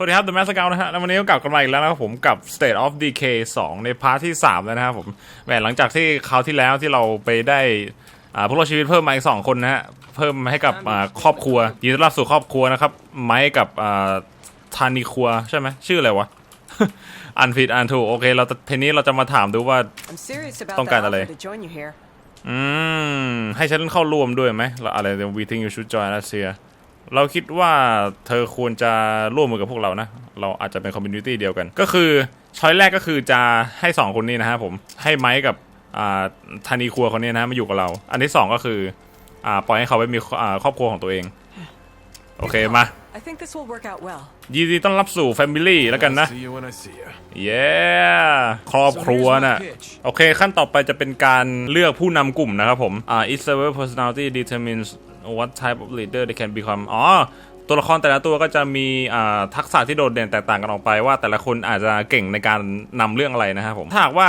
สวัสดีครับ The Master Scout นะฮะ แล้ววันนี้ก็กลับกันมาอีกแล้วนะครับผมกับ State of Decay 2 ในพาร์ทที่ 3 แล้วนะครับผมแหมหลังจากที่คราวที่แล้วที่เราไปได้อ่าผู้รอดชีวิตเพิ่มมาอีก 2 คนนะฮะ เพิ่มให้กับอ่าครอบครัวยินดีต้อนรับสู่ครอบครัวนะครับ ไม้กับอ่าธานีครัวใช่ไหมชื่ออะไรวะ อันผิดอันถูกโอเค เราจะทีนี้เราจะมาถามดูว่า I'm serious about ต้องการ that อะไร offer to join you here. อืม ให้ฉันเข้าร่วมด้วยไหมแล้วอะไร we think you should join us here เราคิดว่าเธอควรจะร่วมมือกับพวกเรานะ เราอาจจะเป็นคอมมูนิตี้เดียวกัน ก็คือช้อยแรกก็คือจะให้สองคนนี้นะฮะผมให้ไม้กับอ่าธานีครัวคนนี้นะฮะมาอยู่กับเรา อันที่สองก็คืออ่าปล่อยให้เขาไปมีอ่าครอบครัวของตัวเอง โอเคมา I think this will work out well. ยินดีต้อนรับสู่ Family แล้วกันนะ See you when I see you. เย้ครอบครัวน่ะโอเคขั้นต่อไปจะเป็นการเลือกผู้นำกลุ่มนะครับผมอ่า each server personality determines what type of leader they can become อ๋อ ตัวละครแต่ละตัวก็จะมีทักษะที่โดดเด่นแตกต่างกันออกไปว่า แต่ละคนอาจจะเก่งในการนำเรื่องอะไรนะครับผม ถ้าหากว่า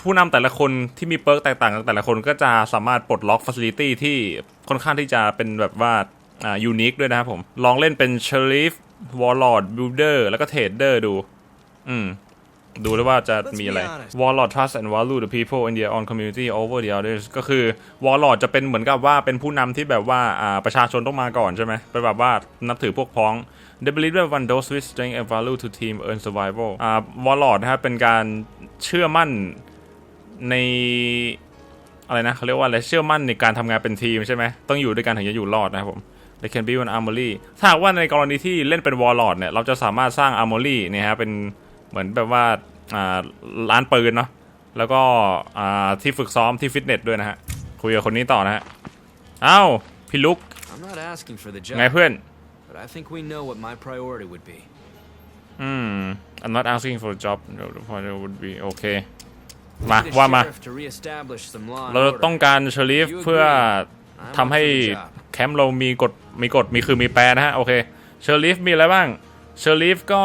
ผู้นำแต่ละคนที่มีเปิร์กแตกต่างกันแต่ละคนก็จะสามารถปลดล็อกฟั c ิลิตี้ที่ค่อนข้างที่จะเป็นแบบว่าอ่ายูนิคด้วยนะครับผม ลองเล่นเป็นเชอริฟวอลลอร์ดบิลเดอร์แล้วก็เทรดเดอร์ดู อืม ดูด้วยว่าจะมีอะไร Let's be honest. Warlord trust and value the people in their own community over the others ก็คือ Warlord จะเป็นเหมือนกับว่าเป็นผู้นำที่แบบว่าอ่าประชาชนต้องมาก่อนใช่ไหมเป็นแบบว่านับถือพวกพ้อง They believe that one those with strength and value to team earn survival อ่า Warlord นะครับเป็นการเชื่อมั่นในอะไรนะเขาเรียกว่าอะไรเชื่อมั่นในการทำงานเป็นทีมใช่ไหมต้องอยู่ด้วยกันถึงจะอยู่รอดนะครับผม They can be an armory ถ้าหากว่าในกรณีที่เล่นเป็น Warlord เนี่ยเราจะสามารถสร้าง armory เนี่ยฮะเป็น เหมือนแบบว่าอ่าร้านปืนเนาะแล้วก็อ่าที่ฝึกซ้อมที่ฟิตเนสด้วยนะฮะ คุยกับคนนี้ต่อนะฮะเอ้าพี่ลุก I'm not asking for the ไง job, เพื่อน but I think we know what my priority would be. อืม I'm not asking for a job no the point would be โอเคมา Need a ว่ามา sheriff to reestablish some law and เรา order. ต้องการเชอริฟเพื่อ I'm ทำให้ up for the job. แคมป์เรามีกฎมีกฎมีคือมีแปรนะฮะ โอเค เชอริฟมีอะไรบ้าง เชอริฟก็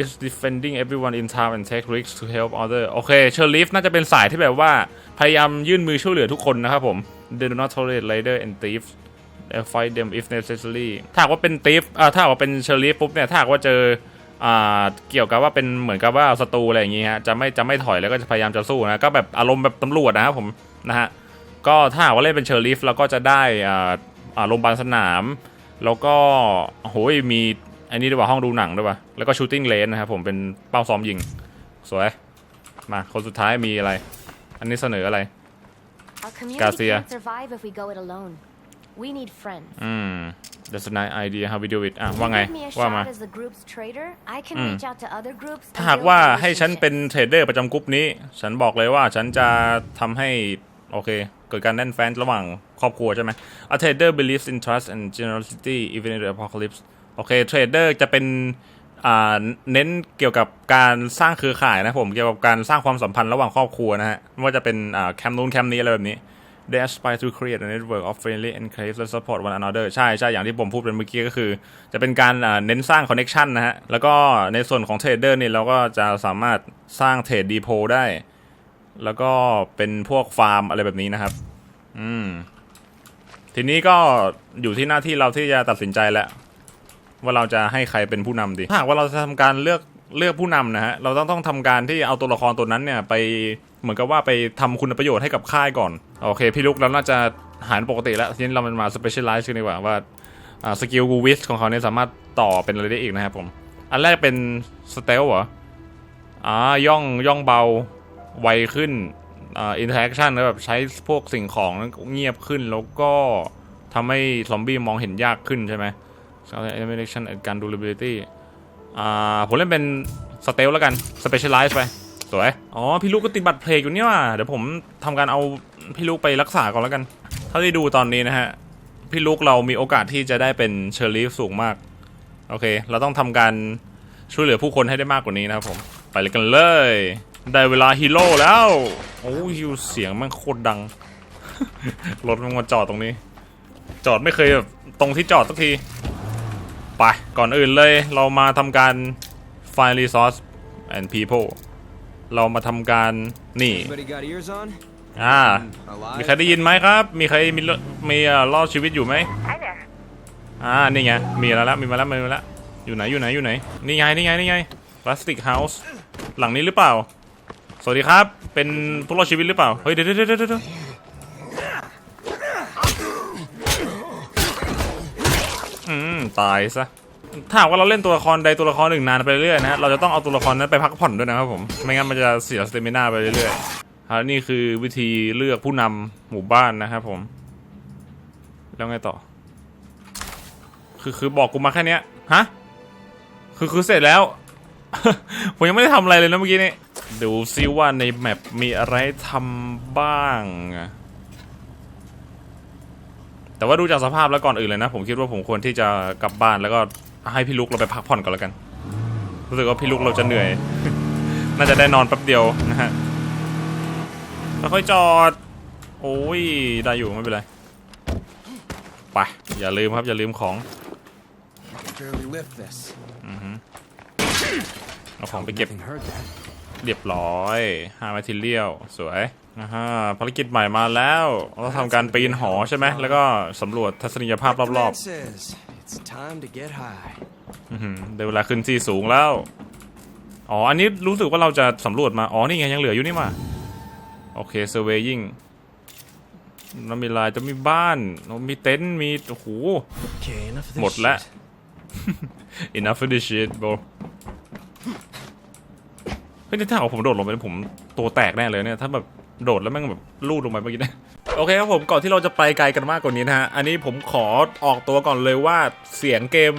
is defending everyone in town and take risks to help other โอเคเชอริฟน่าจะเป็นสายที่แบบว่า พยายามยื่นมือช่วยเหลือทุกคนนะครับผม they do not tolerate raider and thieves and fight them if necessary ถ้าว่าเป็น thief อ่าถ้าว่าเป็นเชอริฟปุ๊บเนี่ย ถ้าว่าเจออ่าเกี่ยวกับว่าเป็นเหมือนกับว่าศัตรูอะไรอย่างงี้ฮะ จะไม่จะไม่ถอยแล้วก็จะพยายามจะสู้นะ ก็แบบอารมณ์แบบตำรวจนะครับผมนะฮะ ก็ถ้าว่าเล่นเป็นเชอริฟเราก็จะได้อ่าอ่าโรงพยาบาลสนาม แล้วก็โหยมี อันนี้ด้วยว่าห้องดูหนังด้วยว่ะแล้วก็ชูตติ้งเลนนะครับผมเป็นเป้าซ้อมยิง สวย มาคนสุดท้ายมีอะไร อันนี้เสนออะไร Our community Garcia. can't survive if we go it alone. We need friends. อืม that's a nice idea how we do it อะ If ว่า you ไง give me a ว่า shot มา as the group's trader, I can Mm. reach out to other groups ถ้า and หาก build ว่าให้ฉันเป็น relationships. เทรดเดอร์ประจำกลุ่มนี้ ฉันบอกเลยว่าฉันจะทำให้ โอเค เกิดการแน่นแฟนระหว่างครอบครัวใช่ไหม A trader believes in trust and generosity even in the apocalypse โอเคเทรดเดอร์จะเป็นเน้นเกี่ยวกับการสร้างเครือข่ายนะผมเกี่ยวกับการสร้างความสัมพันธ์ระหว่างครอบครัวนะฮะไม่ว่าจะเป็นแคมป์นู้นแคมป์นี้อะไรแบบนี้ They aspire to create a network of friendly enclaves that support one another ใช่ใช่อย่างที่ผมพูดเป็นเมื่อกี้ก็คือ จะเป็นการเน้นสร้างคอนเน็ชันนะฮะ แล้วก็ในส่วนของเทรดเดอร์เนี่ยเราก็จะสามารถสร้างเทรดดีโพได้ แล้วก็เป็นพวกฟาร์มอะไรแบบนี้นะครับ อืม ทีนี้ก็อยู่ที่หน้าที่เราที่จะตัดสินใจแล้ว ว่าเราจะให้ใครเป็นผู้นำดีถ้าหากว่าเราจะทำการเลือกเลือกผู้นำนะฮะเราต้องต้องทำการที่เอาตัวละครตัวนั้นเนี่ยไปเหมือนกับว่าไปทำคุณประโยชน์ให้กับค่ายก่อน โอเค พี่ลุกเราน่าจะหารปกติแล้วทีนี้เรามันมาสเปเชียลไลซ์กันดีกว่าว่าสกิลกูวิสของเขาเนี่ยสามารถต่อเป็นอะไรได้อีกนะครับผม อันแรกเป็นสเตลเหรออ่าย่องย่องเบาไวขึ้นอ่าอินเทอร์แอคชั่นแล้วแบบใช้พวกสิ่งของนั้นเงียบขึ้นแล้วก็ทำให้ซอมบี้มองเห็นยากขึ้นใช่ไหม Elimination and การ durability อ่าผมเล่นเป็นสเตลแล้วกัน specialize ไป สวย อ๋อ พี่ลูกก็ติดบัตรเพลงอยู่เนี่ยว่ะเดี๋ยวผมทำการเอาพี่ลูกไปรักษาก่อนแล้วกัน เท่าที่ดูตอนนี้นะฮะ พี่ลูกเรามีโอกาสที่จะได้เป็นเชอร์ลีฟสูงมาก โอเค เราต้องทำการช่วยเหลือผู้คนให้ได้มากกว่านี้นะครับผม ไปเลยกันเลย ได้เวลาฮีโร่แล้ว โอ้ยเสียงมันโคตรดัง รถมันมาจอดตรงนี้ จอดไม่เคยแบบตรงที่จอดสักที ไป ก่อนอื่นเลยเรามาทำการ find resource and people เรามาทำการนี่ Anybody got ears on? อ่า Alive? มีใครได้ยินไหมครับ มีใครมีเรื่องมีเอ่อรอดชีวิตอยู่ไหม Hi there. อ่านี่ไงมีแล้วละมีมาแล้วมีมาแล้วอยู่ไหนอยู่ไหนอยู่ไหนนี่ไงนี่ไงนี่ไงพลาสติกเฮาส์หลังนี้หรือเปล่า สวัสดีครับ เป็นผู้รอดชีวิตหรือเปล่า เฮ้ยเดี๋ยวเดี๋ยวเดี๋ยว ตายซะถ้าว่าเราเล่นตัวละครใดตัวละครหนึ่งนานไปเรื่อยนะเราจะต้องเอาตัวละครนั้นไปพักผ่อนด้วยนะครับผมไม่งั้นมันจะเสียสเตมินาไปเรื่อยๆอ่านี่คือวิธีเลือกผู้นำหมู่บ้านนะครับผม แล้วไงต่อ คือคือบอกกูมาแค่เนี้ยฮะคือคือเสร็จแล้ว ผมยังไม่ได้ทำอะไรเลยนะเมื่อกี้นี้ดูซิว่าในแมปมีอะไรทำบ้างอะ แต่ว่าดูจากสภาพแล้วก่อนอื่นเลยนะ ผมคิดว่าผมควรที่จะกลับบ้านแล้วก็ให้พี่ลุกเราไปพักผ่อนก่อนแล้วกัน รู้สึกว่าพี่ลุกเราจะเหนื่อย น่าจะได้นอนแป๊บเดียวนะฮะแล้วค่อยจอด โอ้ยได้อยู่ไม่เป็นไรไปอย่าลืมครับ อย่าลืมของ Barely lift this. เอาของไปเก็บ Nothing hurt that. เรียบร้อยห้ามาทิเลียวสวยนะฮะภารกิจใหม่มาแล้ว เราทำการปีนหอใช่ไหม แล้วก็สำรวจทัศนียภาพ The รอบ man says it's time to get high. ๆอื้อหือได้เวลาขึ้นที่สูงแล้ว อ๋อ อันนี้รู้สึกว่าเราจะสำรวจมา อ๋อ นี่ไงยังเหลืออยู่นี่มาโอเคเซอร์เวยิงเรามีลายจะมีบ้านมีเต็นท์มีโอ้โห Okay, enough of this. หมดแล้ว shit. enough of this shit bro เฮ้ยนี่ถ้าเอาผมโดดลงไปผมตัวแตกแน่เลยเนี่ยถ้าแบบโดดแล้วแม่งแบบลูดลงไปเมื่อกี้เนะโอเคครับผมก่อนที่เราจะไปไกลกันมากกว่านี้นะฮะอันนี้ผมขอออกตัวก่อนเลยว่าเสียงเกม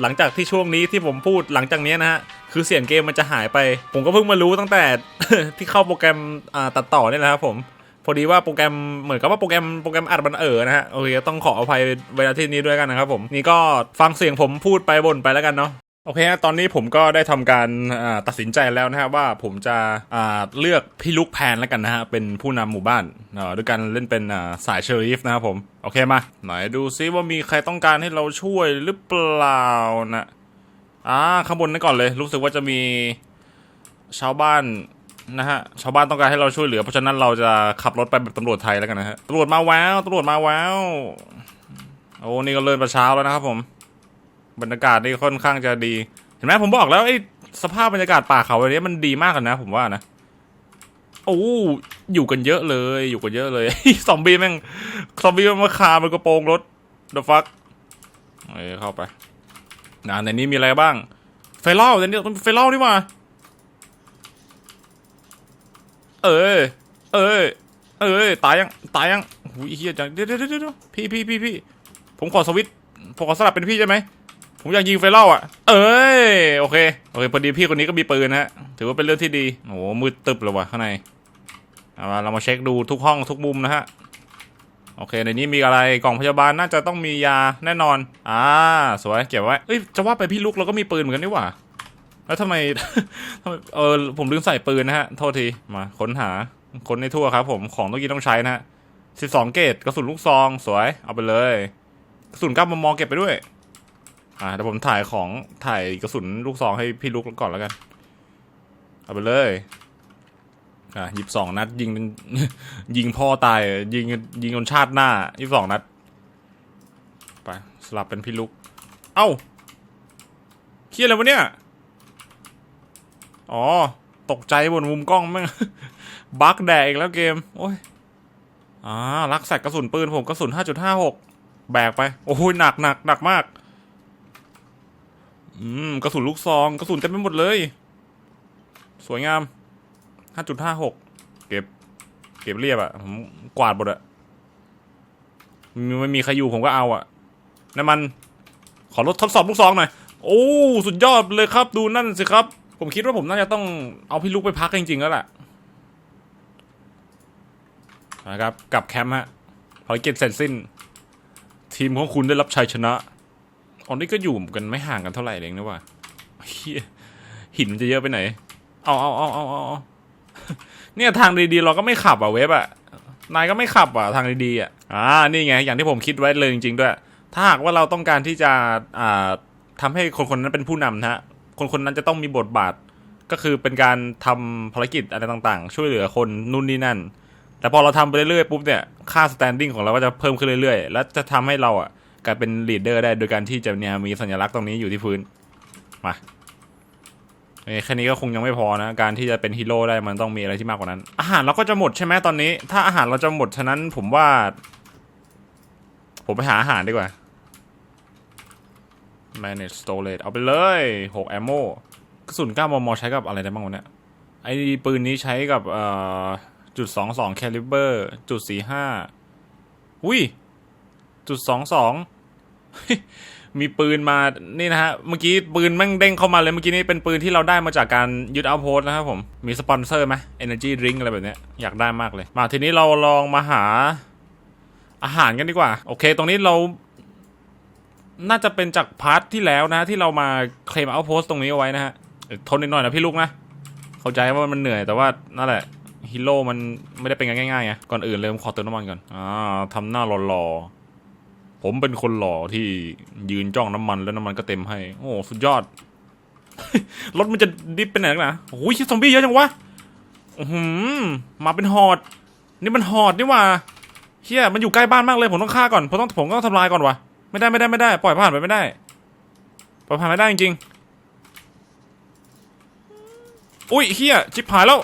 หลังจากที่ช่วงนี้ที่ผมพูดหลังจากนี้นะฮะคือเสียงเกมมันจะหายไป ผมก็เพิ่งมารู้ตั้งแต่ที่เข้าโปรแกรมตัดต่อเนี่ยนะครับผมพอดีว่าโปรแกรมเหมือนกับว่าโปรแกรมโปรแกรมอัดมันเออนะฮะโอเคต้องขออภัยเวลาที่นี้ด้วยกันนะครับผมนี่ก็ฟังเสียงผมพูดไปบ่นไปแล้วกันเนาะ โอเคฮะตอนนี้ผมก็ได้ทำการตัดสินใจแล้วนะฮะว่าผมจะเลือกพี่ลุกแพนแล้วกันนะฮะเป็นผู้นำหมู่บ้านด้วยการเล่นเป็นสายเชอริฟนะครับผมโอเคมาไหนดูซิว่ามีใครต้องการให้เราช่วยหรือเปล่านะอ่าข้างบนนั่นก่อนเลย รู้สึกว่าจะมีชาวบ้านนะฮะชาวบ้านต้องการให้เราช่วยเหลือ เพราะฉะนั้นเราจะขับรถไปแบบตำรวจไทยแล้วกันนะฮะตำรวจมาแววตำรวจมาแววโอ้นี่ก็เริ่มประเช้าแล้วนะครับผม บรรยากาศนี่ค่อนข้างจะดี เห็นไหมผมบอกแล้วไอ้สภาพบรรยากาศป่าเขาแบบนี้มันดีมากเลยนะ ผมว่านะโอ้อยู่กันเยอะเลย อยู่กันเยอะเลยซอมบี้แม่งซอมบี้มันมาคามันกระโปรงรถ the fuck เอ้เข้าไปนะในนี้มีอะไรบ้างไฟเล่าในนี้ไฟเล่านี่หว่าเออเออเออตายยังตายยังหูยเฮียจังเดี๋ยวเดี๋ยวเดี๋ยวพี่พี่พี่พี่ผมขอสวิตผมขอสลับเป็นพี่ใช่ไหม ผมอยากยิงไฟเล่าอะ เอ้ยโอเคโอเคพอดีพี่คนนี้ก็มีปืนนะฮะถือว่าเป็นเรื่องที่ดีโอ้โหมืดตึบเลยว่ะข้างในเอามาเรามาเช็คดูทุกห้องทุกมุมนะฮะโอเคในนี้มีอะไรกล่องพยาบาลน่าจะต้องมียาแน่นอนอ่าสวยเก็บไว้เอ้ยจะว่าไปพี่ลุกเราก็มีปืนเหมือนกันนี่หว่าแล้วทำไมทำไมเออผมลืมใส่ปืนนะฮะโทษทีมาค้นหาค้นในทั่วครับผมของต้องกินต้องใช้นะฮะสิบสองเกตกระสุนลูกซองสวยเอาไปเลยกระสุนก้ามมอเก็บไปด้วย อ่าเดี๋ยวผมถ่ายของถ่ายกระสุนลูกซองให้พี่ลุกก่อนแล้วกัน เอาไปเลย อ่ายิบสองนัด ยิงยิงพ่อตาย ยิงยิงจนชาติหน้ายิบสองนัด ไป สลับเป็นพี่ลุก เอ้าเครียดอะไรวะเนี่ย อ๋อ ตกใจบนมุมกล้องแม่งบั๊กแดกอีกแล้วเกม โอ้ยอ่าลักแสกกระสุนปืนผมกระสุน 5.56 แบกไป โอ้ยหนักหนักหนักมาก อืมกระสุนลูกซองกระสุนเต็มไปหมดเลย สวยงาม5.56เก็บ เก็บเรียบอะผมกวาดหมดอะไม่ไม่มีใครอยู่ผมก็เอาอะน้ำมัน ขอรถทดสอบลูกซองหน่อย โอ้สุดยอดเลยครับ ดูนั่นสิครับ ผมคิดว่าผมน่าจะต้องเอาพี่ลูกไปพักจริงๆแล้วแหละนะครับกลับแคมป์ฮะภารกิจเสร็จสิ้น ทีมของคุณได้รับชัยชนะ อ๋อนี่ก็อยู่กันไม่ห่างกันเท่าไหร่เองนะว่าหินมันจะเยอะไปไหนเอาเอาเอาเอาเอาเอาเนี่ยทางดีๆเราก็ไม่ขับอะเว็บอะ นายก็ไม่ขับอะทางดีๆอะ อ่า นี่ไง อย่างที่ผมคิดไว้เลยจริงๆด้วย ถ้าหากว่าเราต้องการที่จะ อ่าทำให้คนคนนั้นเป็นผู้นำนะฮะ คนคนนั้นจะต้องมีบทบาท ก็คือเป็นการทำภารกิจอะไรต่างๆ ช่วยเหลือคนนู่นนี่นั่น แต่พอเราทำไปเรื่อยๆปุ๊บเนี่ย ค่า standing ของเราก็จะเพิ่มขึ้นเรื่อยๆ และจะทำให้เราอะ กลายเป็น leader ได้โดยการที่จะเนี่ยมีสัญลักษณ์ตรงนี้อยู่ที่พื้น มาเอ้แค่นี้ก็คงยังไม่พอนะ การที่จะเป็นฮีโร่ได้มันต้องมีอะไรที่มากกว่านั้น อาหารเราก็จะหมดใช่ไหมตอนนี้ ถ้าอาหารเราจะหมดฉะนั้นผมว่า ผมไปหาอาหารดีกว่า manage storage เอาไปเลย6 ammo กระสุน9มมใช้กับอะไรได้บ้างวะเนี่ยไอ้ปืนนี้ใช้กับเอ่อจุดสองสองแคลิเบอร์จุดสี่ห้าอุ้ยจุดสองสอง มีปืนมานี่นะฮะเมื่อกี้ปืนแม่งเด้งเข้ามาเลยเมื่อกี้นี้เป็นปืนที่เราได้มาจากการยึดเอาโพสนะครับผมมีสปอนเซอร์ไหม Energy Drink อะไรแบบนี้อยากได้มากเลย มาทีนี้เราลองมาหาอาหารกันดีกว่า โอเค ตรงนี้เรา น่าจะเป็นจากพาร์ทที่แล้วนะ ที่เรามาเคลมเอาโพสตรงนี้เอาไว้นะฮะทนนิดหน่อยนะพี่ลูกนะเข้าใจว่ามันเหนื่อยแต่ว่านั่นแหละฮีโร่มันไม่ได้เป็นกันง่ายๆไงก่อนอื่นเลยผมขอเติมน้ำมันก่อนอ่าทำหน้าหล่อๆ ผมเป็นคนหล่อที่ยืนจ้องน้ำมันแล้วน้ำมันก็เต็มให้ โอ้สุดยอด รถมันจะดิบไปไหนนักนะโอ้ยชิซอมบี้เยอะจังวะหือมาเป็นหอด นี่มันหอดนี่ว่าเฮียมันอยู่ใกล้บ้านมากเลยผมต้องฆ่าก่อนผมต้องผมต้องทำลายก่อนวะไม่ได้ไม่ได้ไม่ได้ ปล่อยผ่านไปไม่ได้ ปล่อยผ่านไม่ได้จริงๆอุ้ยเฮียจิบหายแล้ว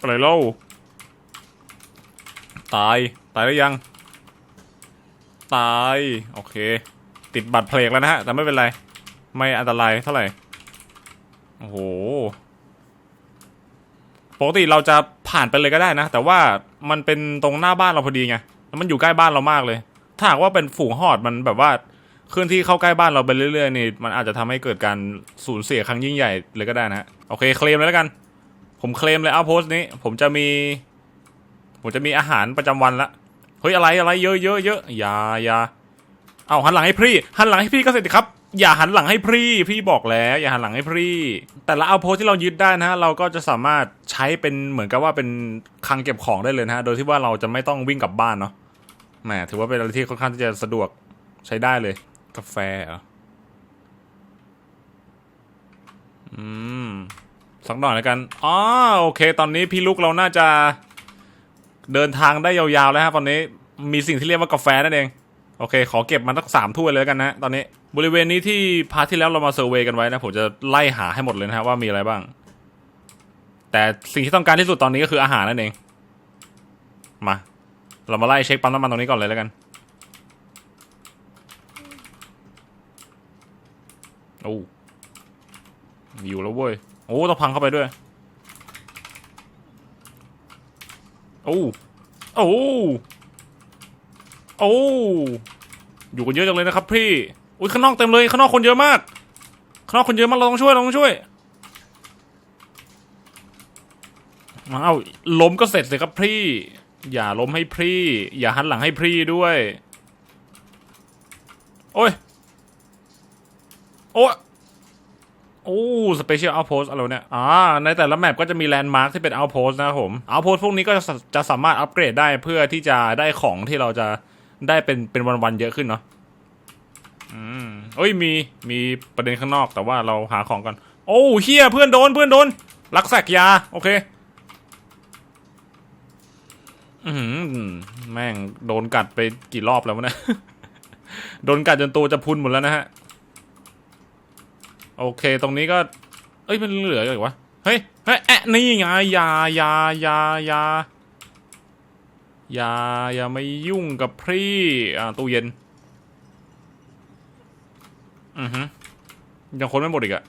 อะไรเล่า ตาย ตายแล้วยัง ตาย โอเค ติดบัตรเพลกแล้วนะฮะ แต่ไม่เป็นไร ไม่อันตรายเท่าไหร่ โอ้โห ปกติเราจะผ่านไปเลยก็ได้นะ แต่ว่ามันเป็นตรงหน้าบ้านเราพอดีไง แล้วมันอยู่ใกล้บ้านเรามากเลย ถ้าหากว่าเป็นฝูงหอดมันแบบว่าเคลื่อนที่เข้าใกล้บ้านเราไปเรื่อยๆนี่มันอาจจะทำให้เกิดการสูญเสียครั้งยิ่งใหญ่เลยก็ได้นะฮะโอเคเคลมเลยแล้วกัน ผมเคลมเลยเอาโพสต์นี้ ผมจะมี ผมจะมีอาหารประจำวันละเฮ้ยอะไรอะไรเยอะเยอะเยอะอย่าอย่าเอาหันหลังให้พี่หันหลังให้พี่ก็เสร็จครับ อย่าหันหลังให้พี่พี่บอกแล้วอย่าหันหลังให้พี่แต่ละเอาโพสที่เรายึดได้นะฮะเราก็จะสามารถใช้เป็นเหมือนกับว่าเป็นคลังเก็บของได้เลยนะฮะโดยที่ว่าเราจะไม่ต้องวิ่งกลับบ้านเนาะแหมถือว่าเป็นอะไรที่ค่อนข้างที่จะสะดวกใช้ได้เลย กาแฟเหรออืมสักหน่อยแล้วกันอ๋อโอเค ตอนนี้พี่ลูกเราน่าจะ เดินทางได้ยาวๆแล้วฮะตอนนี้มีสิ่งที่เรียกว่ากาแฟนั่นเอง โอเค ขอเก็บมันสักสามถ้วยเลยกันนะตอนนี้บริเวณนี้ที่พาร์ทที่แล้วเรามาเซอร์เวยกันไว้นะ ผมจะไล่หาให้หมดเลยนะฮะว่ามีอะไรบ้าง แต่สิ่งที่ต้องการที่สุดตอนนี้ก็คืออาหารนั่นเอง มา เรามาไล่เช็คปั๊มน้ำมันตรงนี้ก่อนเลยแล้วกันโอ้อยู่แล้วเว้ยโอ้ต้องพังเข้าไปด้วย โอ้โอ้โอ้อยู่กันเยอะจังเลยนะครับพี่อุ้ยข้างนอกเต็มเลยข้างนอกคนเยอะมากข้างนอกคนเยอะมากเราต้องช่วยเราต้องช่วยเอ้าล้มก็เสร็จเลยครับพี่ อย่าล้มให้พี่ อย่าหันหลังให้พี่ด้วย โอ้ย โอ้ โอ้สเปเชียลเอาโพสอะไรเนี่ยอ่าในแต่ละแมปก็จะมีแลนด์มาร์คที่เป็นเอาโพสนะครับผมเอาโพสพวกนี้ก็จะจะสามารถอัปเกรดได้เพื่อที่จะได้ของที่เราจะได้เป็นเป็นวันๆเยอะขึ้นเนาะอืมเอ้ยมีมีประเด็นข้างนอกแต่ว่าเราหาของก่อนโอ้เฮียเพื่อนโดนเพื่อนโดนลักแสกยา โอเค อืมแม่งโดนกัดไปกี่รอบแล้ววะเนี่ยโดนกัดจนตัวจะพุนหมดแล้วนะฮะ โอเค ตรงนี้ก็ เอ้ยมันเหลืออะไรวะ เฮ้ย เฮ้ยแอะนี่ไงยายายายายาอย่าไม่ยุ่งกับพี่อ่าตู้เย็น อือฮึยังค้นไม่หมดอีกอะ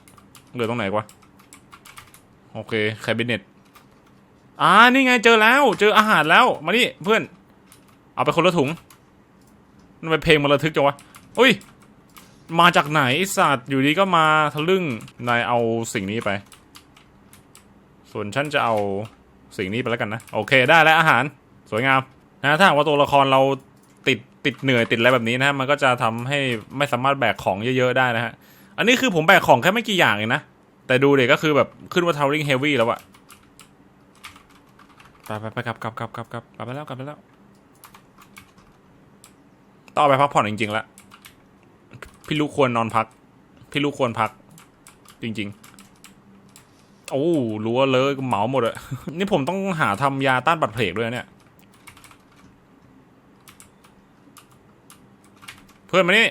เหลือตรงไหนวะโอเคแคบิเนตอ่านี่ไงเจอแล้ว เจออาหารแล้ว มานี่เพื่อน เอาไปคนละถุงนั่นเป็นเพลงมันระทึกจังวะ อุ้ย มาจากไหนไอสัตว์อยู่ดีก็มาทะลึ่งนายเอาสิ่งนี้ไป ส่วนฉันจะเอาสิ่งนี้ไปแล้วกันนะ โอเคได้แล้วอาหารสวยงามนะถ้าหากว่าตัวละครเราติดติดเหนื่อยติดอะไรแบบนี้นะมันก็จะทำให้ไม่สามารถแบกของเยอะๆได้นะฮะอันนี้คือผมแบกของแค่ไม่กี่อย่างเองนะ แต่ดูเด็กก็คือแบบขึ้นว่า towering heavy แล้วอะไปไปไปกลับกลับกลับกลับกลับกลับไปแล้วกลับไปแล้วต้องไปพักผ่อนจริงๆและ พี่ลูกควรนอนพัก พี่ลูกควรพัก จริง ๆ โอ้รู้ว่าเลยเหมาหมดอะนี่ผมต้องหาทำยาต้านบัดเพลกด้วยเนี่ย เพื่อนมานี่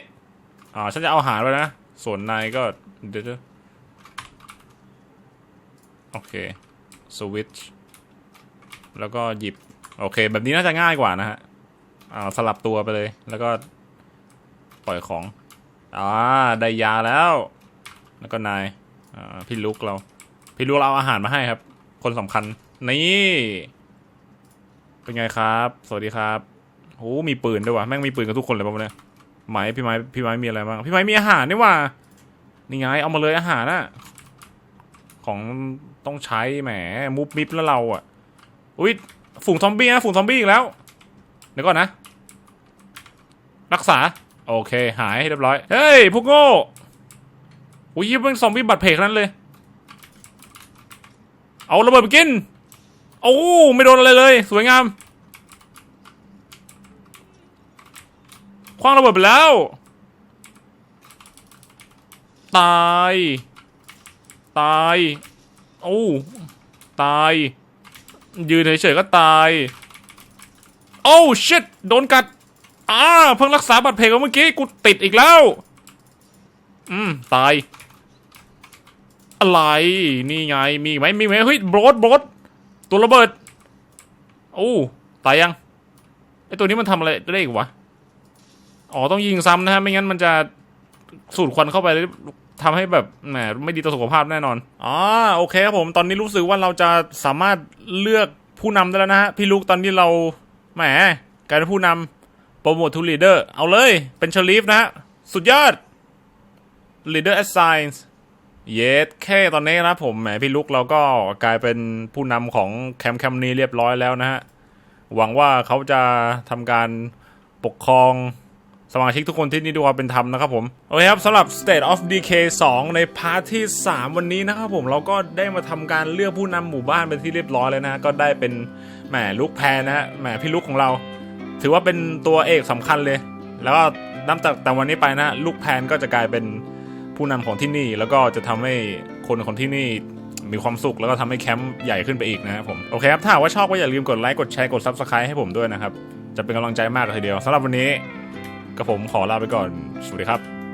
อ่าฉันจะเอาอาหารไว้นะ ส่วนนายก็ เดี๋ยวโอเคสวิตช์แล้วก็หยิบ โอเค แบบนี้น่าจะง่ายกว่านะฮะอ่าสลับตัวไปเลย แล้วก็ปล่อยของ อ่าได้ยาแล้ว แล้วก็นายอ่าพี่ลุกเรา พี่ลุกเราเอาอาหารมาให้ครับ คนสำคัญ นี่ เป็นไงครับ สวัสดีครับโอ้มีปืนด้วยวะแม่งมีปืนกับทุกคนเลยป่ะวะเนี่ยไหมพี่ไม้พี่ไม้มีอะไรบ้างพี่ไม้มีอาหารนี่ว่านี่ไงเอามาเลยอาหารน่ะของต้องใช้แหมมุบมิบแล้วเราอะอุ้ยฝูงซอมบี้นะฝูงซอมบี้อีกแล้วเดี๋ยวก่อนนะ รักษา โอเค หายเรียบร้อย เฮ้ย พวกโง่อุ้ยเป็นซอมบี้บัตเพกนั้นเลย เอาระเบิดไปกิน โอ้ไม่โดนอะไรเลย สวยงาม คว้างระเบิดไปแล้ว ตาย ตาย โอ้ตาย ยืนเฉยๆก็ตาย โอ้ชิตโดนกัด อ่าเพิ่งรักษาบาดแผลเมื่อกี้กูติดอีกแล้ว อืม ตาย อะไร นี่ไง มีไหมมีไหมเฮ้ยบรดบรดตัวระเบิดโอ้ตายยังไอตัวนี้มันทำอะไรได้อีกวะอ๋อต้องยิงซ้ำนะฮะไม่งั้นมันจะสูดควันเข้าไปทำให้แบบแหมไม่ดีต่อสุขภาพแน่นอนอ๋อโอเคครับผมตอนนี้รู้สึกว่าเราจะสามารถเลือกผู้นำได้แล้วนะฮะพี่ลูกตอนนี้เราแหมกลายเป็นผู้นำ โปรโมททูลีเดอร์เอาเลย เป็นชลีฟนะฮะสุดยอด leader assigns เยสแค่ตอนนี้นะผมแหมพี่ลุกเราก็กลายเป็นผู้นำของแคมป์แคมป์นี้เรียบร้อยแล้วนะฮะ หวังว่าเขาจะทำการปกครองสมาชิกทุกคนที่นี่ด้วยความเป็นธรรมนะครับผม โอเคครับสำหรับ State of Decay 2ในพาร์ทที่ 3 วันนี้นะครับผมเราก็ได้มาทำการเลือกผู้นำหมู่บ้านเป็นที่เรียบร้อยแล้วนะ ก็ได้เป็นแหมลุกแพนนะฮะแหมพี่ลุกของเรา ถือว่าเป็นตัวเอกสำคัญเลย แล้วก็นับจากแต่วันนี้ไปนะ ลูกแพนก็จะกลายเป็นผู้นำของที่นี่ แล้วก็จะทำให้คนของที่นี่มีความสุข แล้วก็ทำให้แคมป์ใหญ่ขึ้นไปอีกนะครับผมโอเคครับถ้าว่าชอบก็อย่าลืมกดไลค์กดแชร์กดซับสไครต์ให้ผมด้วยนะครับ จะเป็นกำลังใจมากเลยทีเดียวสำหรับวันนี้กับผมขอลาไปก่อนสวัสดีครับ